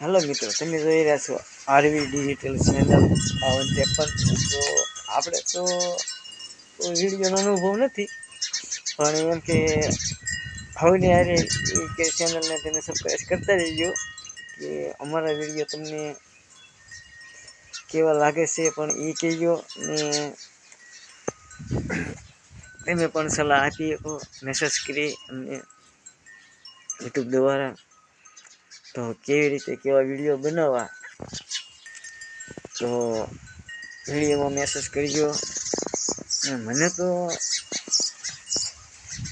હાલો મિત્રો, તમે જોઈ રહ્યા છો આરવી ડિજિટલ ચેનલ બાવન ત્રેપન. તો આપણે તો વિડીયોનો અનુભવ નથી, પણ એમ કે હવે હારે કે ચેનલને તમે સબસ્ક્રાઈબ કરતા રહેજો, કે અમારા વીડિયો તમને કેવા લાગે છે પણ એ કહેજો ને તમે પણ સલાહ આપી મેસેજ કરી અને યુટ્યુબ દ્વારા તો કેવી રીતે કેવા વીડિયો બનાવવા? તો વિડીયોમાં મેસેજ કરજો. મને તો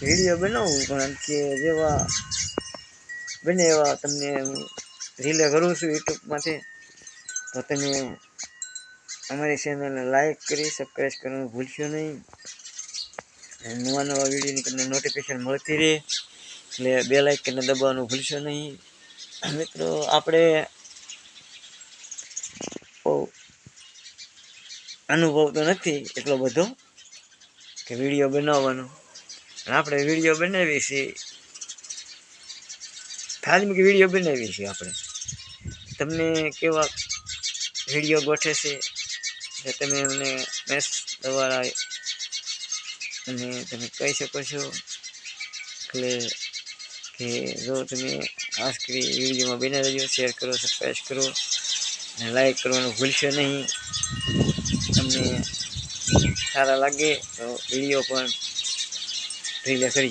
વીડિયો બનાવું પણ કે જેવા બને એવા તમને રીલે કરું છું યુટ્યુબમાંથી તો તમે અમારી ચેનલને લાઈક કરી સબસ્ક્રાઈબ કરવાનું ભૂલશો નહીં. નવા નવા વિડીયોની તમને નોટિફિકેશન મળતી રહે. એટલે બે લાઇકને દબાવવાનું ભૂલશો નહીં. મિત્રો, આપણે અનુભવ તો નથી એટલો બધો કે વીડિયો બનાવવાનો. આપણે વીડિયો બનાવીએ છીએ. ધાર્મિક વીડિયો બનાવીએ છીએ આપણે. તમને કેવા વીડિયો ગોઠે છે? એ તમે અમને મેસ દ્વારા અને તમે કહી શકો છો. એટલે કે જો તમે ખાસ કરી વિડીયોમાં બને રહેજો. શેર કરો સબસ્ક્રાઈબ કરો અને લાઈક કરવાનું ભૂલશો નહીં. તમને સારા લાગે તો વીડિયો પણ રીલે કરજો